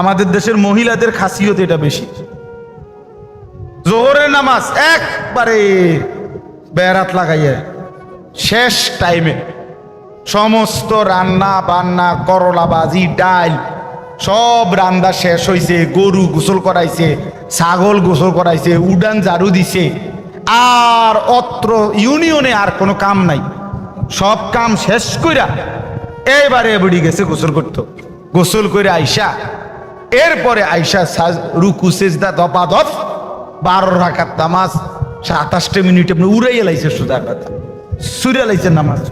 আমাদের দেশের মহিলাদের খাসিয়ত এটা বেশি। জোহরের নামাজ একবারে বেড়াত লাগাইয়া শেষ টাইমে সমস্ত রান্না বান্না করলা বাজি ডাল সব রান্না শেষ হয়েছে গরু গোসল করাইছে, ছাগল গোসল করাইছে, উডান ঝাড়ু দিছে। আর অত্র ইউনিয়নে আর কোনো কাম নাই। সব কাম শেষ কইরা এবারে বুড়ি গেছে গোসল করতো। গোসল করে আইসা এরপরে আইসা রুকু সেজদা দপা দপ বারো রাখার তামাজ সাতাশটা মিনিট আপনি উড়াইয়া লাইছে সুদা কথা সুরে লাইছে নামাজ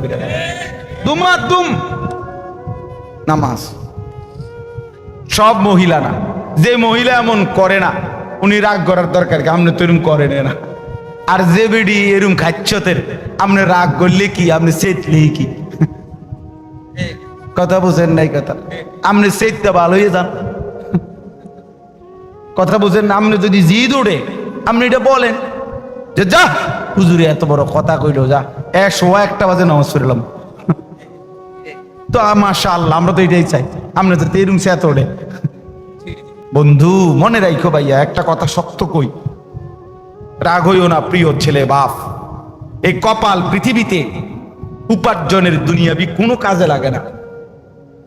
দুমা দুম। নামাজ। সব মহিলা না। যে মহিলা এমন করে না উনি রাগ করার দরকার কি? আপনি তো এরম করেন না। আর যে বেডি এরম খাচ্ছতের আপনি রাগ করলে কি? আপনি সেতলে কি? কথা বুঝেন নাই কথা? আপনি সেততে ভালো হয়ে যান। কথা বুঝেন না? আপনি যদি জিদ ওঠে আপনি এটা বলেন। যে যা, হুজুরে এত বড় কথা কইলো, যা। একশো একটা বাজে নামাজ পড়লাম। তো মাশা আল্লাহ আমরা তো এটাই চাই। আমরা তো তেরুম সে এত ওঠে বন্ধু, মনে রাখো ভাইয়া, একটা কথা শক্ত কই। রাগ হইও না, প্রিয় ছেলে, বাপ। এই কপাল পৃথিবীতে উপার্জনের দুনিয়াবি কোনো কাজে লাগে না।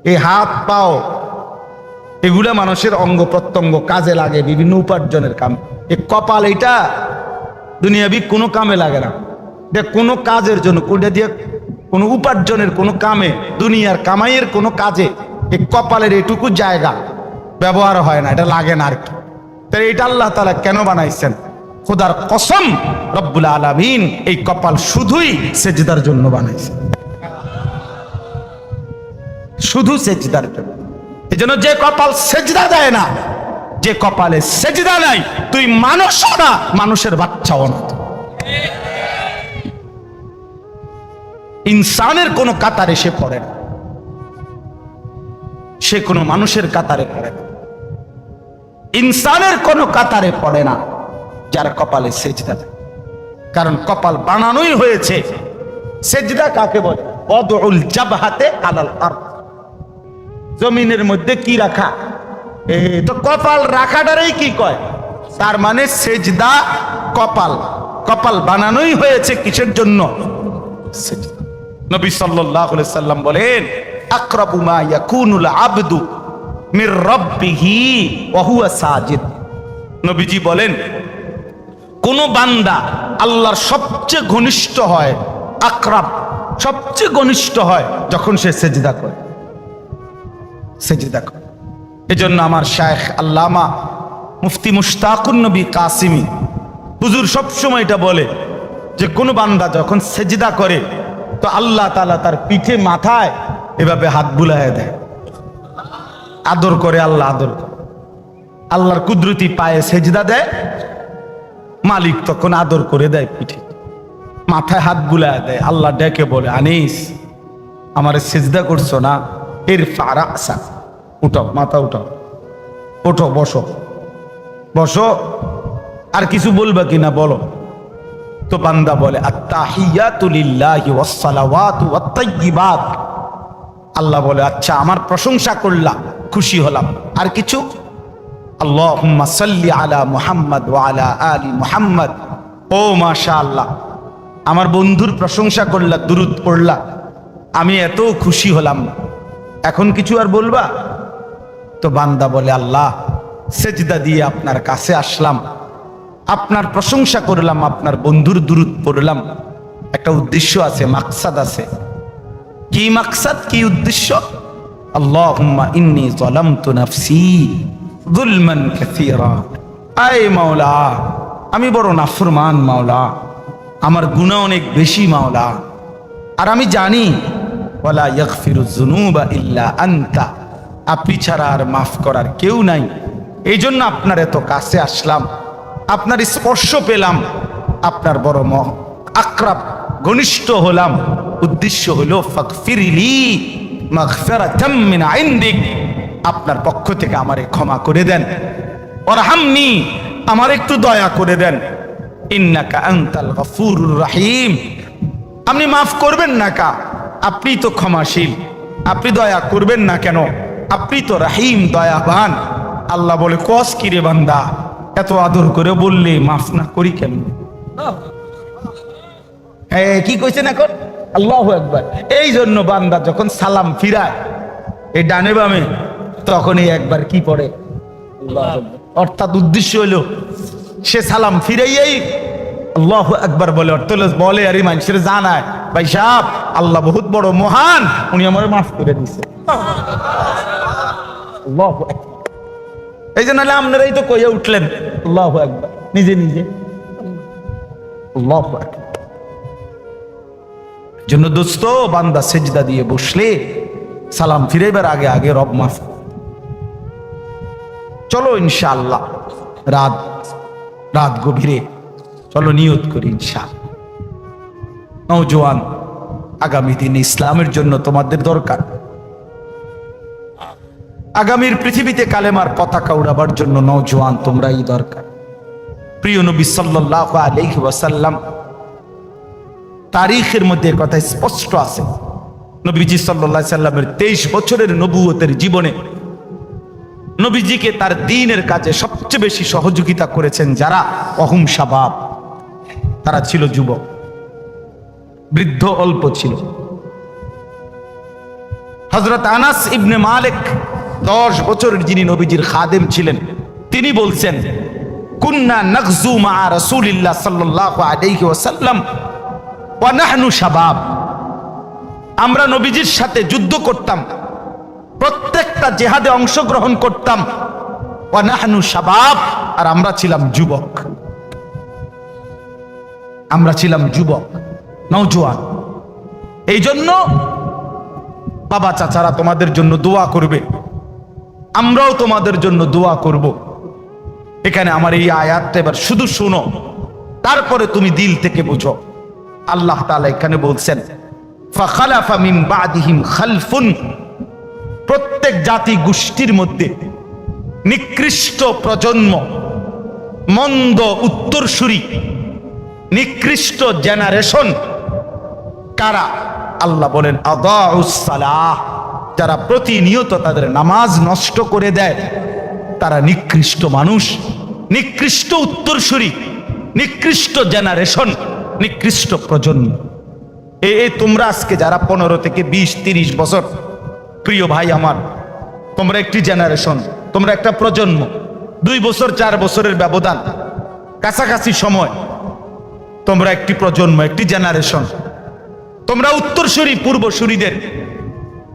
এই হাত, পাও এগুলা মানুষের অঙ্গ প্রত্যঙ্গ কাজে লাগে, বিভিন্ন উপার্জনের কাম। এই কপাল এটা দুনিয়াবি কোনো কামে লাগে না। এটা কোনো কাজের জন্য, কোনটা দিয়ে কোনো উপার্জনের কোনো কামে, দুনিয়ার কামাইয়ের কোনো কাজে এই কপালের এটুকু জায়গা ব্যবহার হয় না, এটা লাগে না আর কি তাই এটা আল্লাহ তালা কেন বানাইছেন? খোদার কসম, রব্বুল আলমিন এই কপাল শুধুই সেজদার জন্য বানাইছেন। শুধু সেজদার জন্য। এই জন্য যে কপাল সেজদা দেয় না, যে কপালে সেজদা নাই, তুই মানুষও না, মানুষের বাচ্চাও না। ইনসানের কোনো কাতারে সে পড়ে না। সে কোনো মানুষের কাতারে পড়ে না। ইনসানের কোনো কাতারে পড়ে না, যার কপালে সেজদা দেয় কারণ কপাল বানানোই হয়েছে। সেজদা কাকে বলে? বদউল জাবহাতে আলাল আরদ। জমিনের মধ্যে কি রাখা? তো কপাল রাখাটারই কি কয়? তার মানে সেজদা কপাল। কপাল বানানোই হয়েছে কিসের জন্য? নবী আলাইহি সাল্লাম বলেন ইয়াকুনুল নবীজি বলেন, কোন বান্দা আল্লাহর সবচেয়ে ঘনিষ্ঠ হয়, আকরাব সবচেয়ে ঘনিষ্ঠ হয় যখন সে সেজদা করে। সেজদা করে এজন্য আমার শায়েখ আল্লামা মুফতি মুশতাকুন নবী কাসিমি, হুজুর সবসময় এটা বলে যে কোন বান্দা যখন সেজদা করে, তো আল্লাহ তালা তার পিঠে মাথায় এভাবে হাত বুলায় দেয়। আদর করে আল্লাহ আদর করে। আল্লাহর কুদরতি পায়ে সেজদা দেয়, মালিক তখন আদর করে দেয় পিঠে। মাথায় হাত বুলায় দেয়, আল্লাহ ডেকে বলে, আনিস, আমার সেজদা করছ না? এর ফারা আসা উঠাও, মাথা উঠাও। ওঠো, বসো। বসো। আর কিছু বলবা কিনা বলো? তো বান্দা বলে আল্লাহ বলে আচ্ছা আমার প্রশংসা করলাম, খুশি হলাম। আর কিছু? আল্লাহ আলা মুহাম্মদ আলা আলি মুহাম্মদ। ও মাশাআল্লাহ, আমার বন্ধুর প্রশংসা করলা, দুরুদ পড়লা। আমি এত খুশি হলাম। এখন কিছু আর বলবা? তো বান্দা বলে, আল্লাহ, সেজদা দিয়ে আপনার কাছে আসলাম। আপনার প্রশংসা করলাম, আপনার বন্ধুর দুরুদ পড়লাম। একটা উদ্দেশ্য আছে, মাকসাদ আছে। কি মাকসাদ? কি উদ্দেশ্য? ইন্নী যালামতু নাফসি আয় মাওলা, আমি বড় নাফরমান মাওলা। আমার গুণা অনেক বেশি মাওলা। আর আমি জানি ওয়ালা ইয়াগফিরু যুনুবা ইল্লা আনতা। আপনি ছাড়া আর মাফ করার কেউ নাই। এই জন্য আপনার এত কাছে আসলাম। আপনার স্পর্শ পেলাম। আপনার বড় ম আক্রাব, ঘনিষ্ঠ হলাম। উদ্দেশ্য হলো ফাকফিরিলি মাগফিরাতাম মিন ইনদিক। আপনার পক্ষ থেকে আমারে ক্ষমা করে দেন। ওরহামনি আমার একটু দয়া করে দেন। ইন্নাকা আনতাল গফুরুর রহিম। আপনি মাফ করবেন না কা? আপনি তো ক্ষমাশীল। আপনি দয়া করবেন না কেন? আপনি তো রাহিম, দয়াবান। আল্লাহ বলে, কস কিরে বান্দা? এত আদর করে বললে মাফ না করি কেন? হ্যাঁ কি কইছেন এখন? আল্লাহ একবার এই জন্য বান্দা যখন সালাম ফিরায়, এই ডানে বামে, তখনই একবার কি পড়ে? অর্থাৎ উদ্দেশ্য হলো সে সালাম ফিরাইয়াই আল্লাহ একবার বলে অর্থ বলে আর মানুষের জানায়, ভাই সাহেব আল্লাহ বহুত বড় মহান। উনি আমার মাফ করে দিছে। এই জন্য নাহলে আপনারাই তো কইয়া উঠলেন। আল্লাহ একবার নিজে নিজে। জন্য দোস্ত, বান্দা সেজদা দিয়ে বসলে সালাম ফিরাইবার আগে আগে রব মাফ চলো ইনশাআল্লাহ। রাত রাত গভীরে। চলো নিয়ত করি ইনশাআল্লাহ। নৌজওয়ান আগামী দিনে ইসলামের জন্য তোমাদের দরকার। আগামীর পৃথিবীতে কালেমার পতাকা উড়াবার জন্য নৌজওয়ান তোমরাই দরকার। প্রিয় নবী সাল্লাল্লাহু আলাইহি ওয়াসাল্লাম, তারিখের মধ্যে কথা স্পষ্ট আছে। নবীজি সাল্লাহ সাল্লামের তেইশ বছরের নবুয়তের জীবনে নবীজিকে তার দিনের কাজে সবচেয়ে বেশি সহযোগিতা করেছেন যারা অহুম সাবাব তারা ছিল যুবক। বৃদ্ধ অল্প ছিল। হজরত আনাস ইবনে মালিক, দশ বছরের যিনি নবীজির খাদেম ছিলেন, তিনি বলছেন, কুন্না নকজু মা রসুলিল্লাহ সাল্লাল্লাহু আলাইহি ওয়াসাল্লাম আমরা নবীজির সাথে যুদ্ধ করতাম, প্রত্যেকটা জেহাদে অংশগ্রহণ করতাম, ওয়া নাহনু শাবাব, আর আমরা ছিলাম যুবক। আমরা ছিলাম যুবক। নওজোয়ান এই জন্য বাবা চাচারা তোমাদের জন্য দোয়া করবে। আমরাও তোমাদের জন্য দোয়া করব। এখানে আমার এই আয়াতটা এবার শুধু শুনো। তারপরে তুমি দিল থেকে বুঝো। আল্লাহ তাআলা এখানে বলছেন প্রত্যেক জাতি গোষ্ঠীর মধ্যে নিকৃষ্ট প্রজন্ম, মন্দ উত্তরসূরি, নিকৃষ্ট জেনারেশন কারা? আল্লাহ বলেন আদাউসালাহ যারা প্রতিনিয়ত তাদের নামাজ নষ্ট করে দেয়, তারা নিকৃষ্ট মানুষ, নিকৃষ্ট উত্তরসূরি, নিকৃষ্ট জেনারেশন নিকৃষ্ট প্রজন্ম। এ তোমরা আজকে যারা পনেরো থেকে বিশ, তিরিশ বছর, প্রিয় ভাই আমার, তোমরা একটি জেনারেশন তোমরা একটা প্রজন্ম, দুই বছর, চার বছরের ব্যবধান, কাছাকাছি সময়, তোমরা একটি প্রজন্ম, একটি জেনারেশন তোমরা উত্তরসূরি পূর্বসূরিদের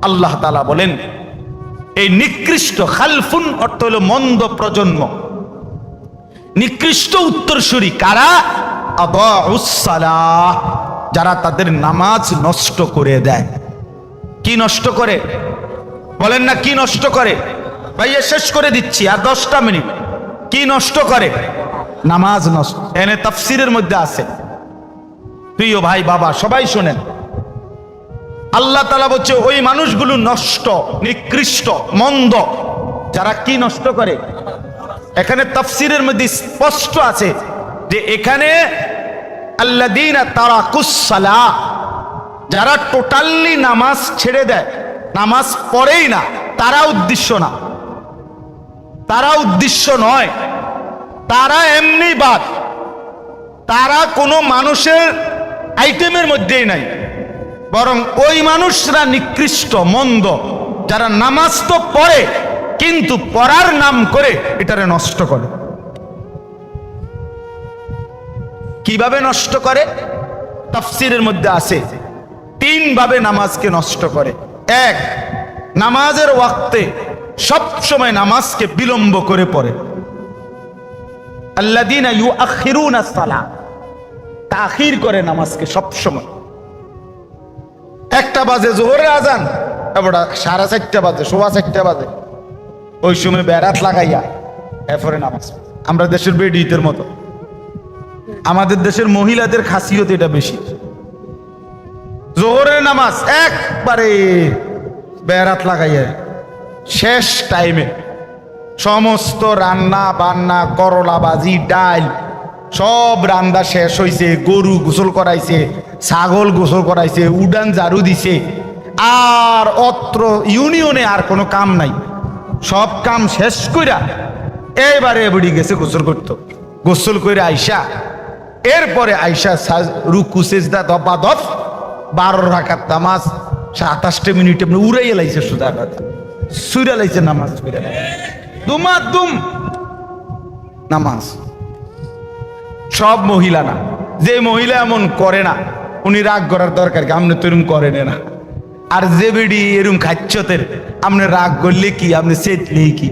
আল্লাহ তালা বলেন, এই নিকৃষ্ট খালফুন অর্থ হল মন্দ প্রজন্ম। নিকৃষ্ট উত্তরসূরি কারা? যারা তাদের নামাজ নষ্ট করে দেয়। কি নষ্ট করে? বলেন না, কি নষ্ট করে? ভাইয়া, শেষ করে দিচ্ছি, আর দশটা মিনিট। কি নষ্ট করে? নামাজ নষ্ট। এনে তাফসিরের মধ্যে আছে। প্রিয় ভাই, বাবা, সবাই শোনেন। আল্লাহ তালা বলছে, ওই মানুষগুলো নষ্ট, নিকৃষ্ট, মন্দ। যারা কি নষ্ট করে? এখানে তাফসিরের মধ্যে স্পষ্ট আছে যে এখানে আল্লাদিনা তারা কুসালা যারা টোটালি নামাজ ছেড়ে দেয়, নামাজ পড়েই না, তারা উদ্দেশ্য না। তারা উদ্দেশ্য নয়। তারা এমনি বাদ। তারা কোনো মানুষের আইটেমের মধ্যেই নাই। বরং ওই মানুষরা নিকৃষ্ট, মন্দ, যারা নামাজ তো পড়ে, কিন্তু পড়ার নাম করে এটারে নষ্ট করে। কীভাবে নষ্ট করে? তাফসিরের মধ্যে আছে। তিন ভাবে নামাজকে নষ্ট করে। এক, নামাজের ওয়াক্তে সব সময় নামাজকে বিলম্ব করে পড়ে। আল্লাদিনা তাখির করে নামাজকে সব সময় একটা বাজে, জোহরের আজান। এবারটা সাড়ে চারটা বাজে, সোয়া চারটা বাজে। ওই সময় বেড়াত লাগাইয়া এরপরে নামাজ। আমরা দেশের বেডিতের মতো। আমাদের দেশের মহিলাদের খাসিয়ত এটা বেশি। জোহরের নামাজ একবারে বেড়াত লাগাইয়া শেষ টাইমে সমস্ত রান্না বান্না করলা বাজি ডাল সব রান্দা শেষ হয়েছে গরু গোসল করাইছে, ছাগল গোসল করাইছে, উডান ঝাড়ু দিছে। আর অত্র ইউনিয়নে আর কোনো কাম নাই। সব কাম শেষ কইরা এবারে বুড়ি গেছে গোসল করতো। গোসল করে আইসা, এরপরে আইসা রুকু, সেজদা দফা দফ, বারো রাখার তামাজ সাতাশটা মিনিট এমনি উড়াই লাইছে সুদা কথা সুইরা লাইছে নামাজ দুমা দুম। নামাজ। সব মহিলা না। যে মহিলা এমন করে না, উনি রাগ করার দরকার কি? আপনি তো এরম করেন না। আর যে বেডি এরম খাচ্ছতের, আপনি রাগ করলে কি? আপনি চেতলেই কি?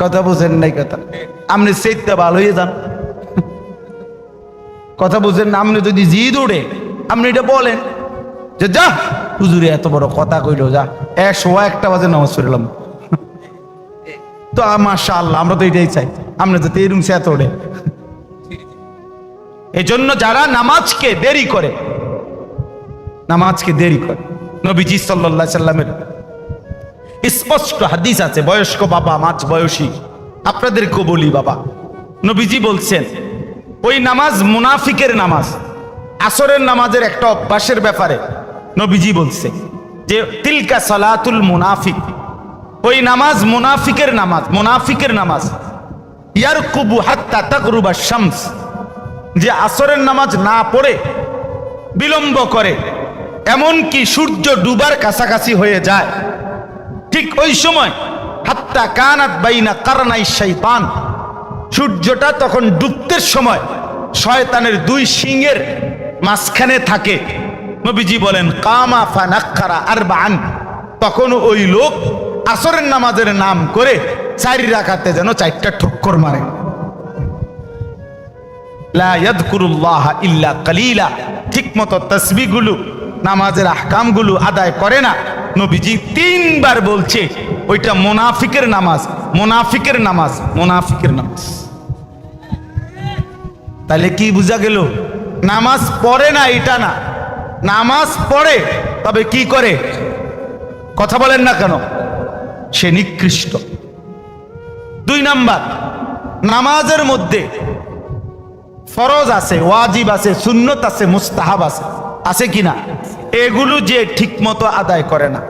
কথা বুঝেন নাই কথা? আপনি চেততে ভালো হয়ে যান। কথা বুঝেন না? আপনি যদি জিদ ওড়ে আপনি এটা বলেন যে, যা, হুজুরে, এত বড় কথা কইলো, যা। এক একশো একটা বাজে নামাজ পড়লাম। তো মাশা আল্লাহ আমরা তো এটাই চাই। আমরা যাতে এরম সে এত ওড়ে। এজন্য যারা নামাজকে দেরি করে, নামাজকে দেরি করে, নবীজি আলাইহি সাল্লামের স্পষ্ট হাদিস আছে, বয়স্ক বাবা, মাঝ বয়সী আপনাদেরকেও বলি বাবা। নবীজি বলছেন, ওই নামাজ মুনাফিকের নামাজ, আসরের নামাজের একটা অভ্যাসের ব্যাপারে নবীজি বলছে যে, তিলকা সালাতুল মুনাফিক ওই নামাজ মুনাফিকের নামাজ মুনাফিকের নামাজ। ইয়ার কুবু হাত্তা তাকরুবা শামস। যে আসরের নামাজ না পড়ে, বিলম্ব করে, এমনকি সূর্য ডুবার কাছাকাছি হয়ে যায়। ঠিক ওই সময়, হাত্তা কানাত বাইনা কারনাই শৈতান সূর্যটা তখন ডুবতের সময় শয়তানের দুই সিংয়ের মাঝখানে থাকে। নবীজি বলেন, কামা ফানাক্কারা আর বান তখন ওই লোক আসরের নামাজের নাম করে চারি রাখাতে যেন চারটা ঠক্কর মারে। ইল্লা কালিলা। ঠিকমতো তসবিগুলো নামাজের আহকামগুলো আদায় করে না। নবীজি তিনবার বলছে, ওইটা মোনাফিকের নামাজ মোনাফিকের নামাজ মোনাফিকের নামাজ। তাহলে কি বোঝা গেল? নামাজ পড়ে না এটা না। নামাজ পড়ে, তবে কি করে? কথা বলেন না কেন? সে নিকৃষ্ট। দুই নাম্বার, নামাজের মধ্যে ফরজ আছে, ওয়াজিব আছে, সুন্নত আছে, মুস্তাহাব আছে। আছে কিনা এগুলো যে ঠিকমতো আদায় করে না,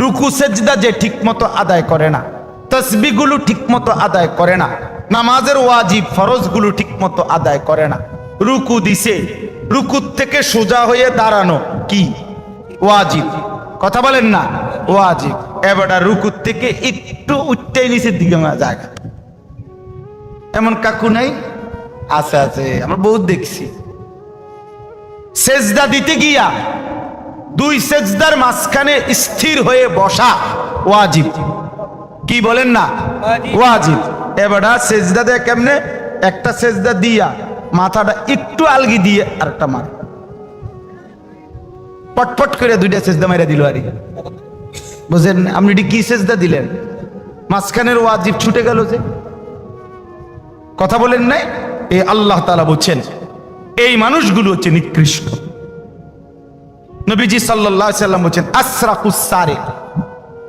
রুকু, সেজদা যে ঠিকমতো আদায় করে না তসবিগুলো ঠিকমতো আদায় করে না, নামাজের ওয়াজিব, ফরজগুলো ঠিকমতো আদায় করে না, রুকু দিছে, রুকুর থেকে সোজা হয়ে দাঁড়ানো কি? ওয়াজিব। কথা বলেন না। ওয়াজিব। এবার রুকুর থেকে একটু উঠতেই নিচের দিকে যায় এমন কাকু নাই? আছে আছে আমরা বহুত দেখছি। সেজদা দিতে গিয়া দুই সেজদার মাঝখানে স্থির হয়ে বসা ওয়াজিব। কি বলেন না? ওয়াজিব। এবারটা সেজদা দেয় কেমনে? একটা সেজদা দিয়া মাথাটা একটু আলগি দিয়ে আরেকটা মার। পটপট করে দুইটা সেজদা মেরে দিল আর। বুঝলেন আপনি এটি কি সেজদা দিলেন? মাঝখানের ওয়াজিব ছুটে গেল যে। কথা বলেন নাই? এই আল্লাহ তালা বলছেন, এই মানুষগুলো হচ্ছে নিকৃষ্ট। নবীজি সাল্লাহ সাল্লাম বলছেন আশরাকুসারে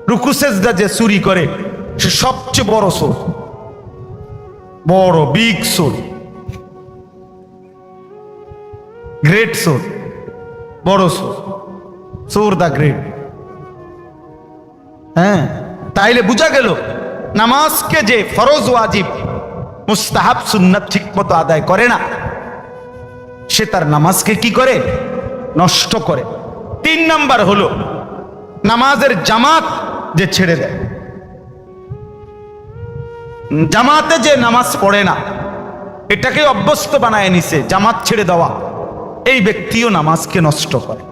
রুকুসেজদা যে চুরি করে, সে সবচেয়ে বড় সোর বড়, বিগ সোর গ্রেট সোর বড় সোর সোর দ্য গ্রেট। হ্যাঁ তাইলে বোঝা গেল, নামাজকে যে ফরজ ওয়াজিব, মুস্তাহাব সুন্নাত ঠিক মতো আদায় করে না, সে তার নামাজকে কি করে? নষ্ট করে। তিন নাম্বার হলো, নামাজের জামাত যে ছেড়ে দেয়। জামাতে যে নামাজ পড়ে না, এটাকে অভ্যস্ত বানায় নিছে, জামাত ছেড়ে দেওয়া। এই ব্যক্তিও নামাজকে নষ্ট করে।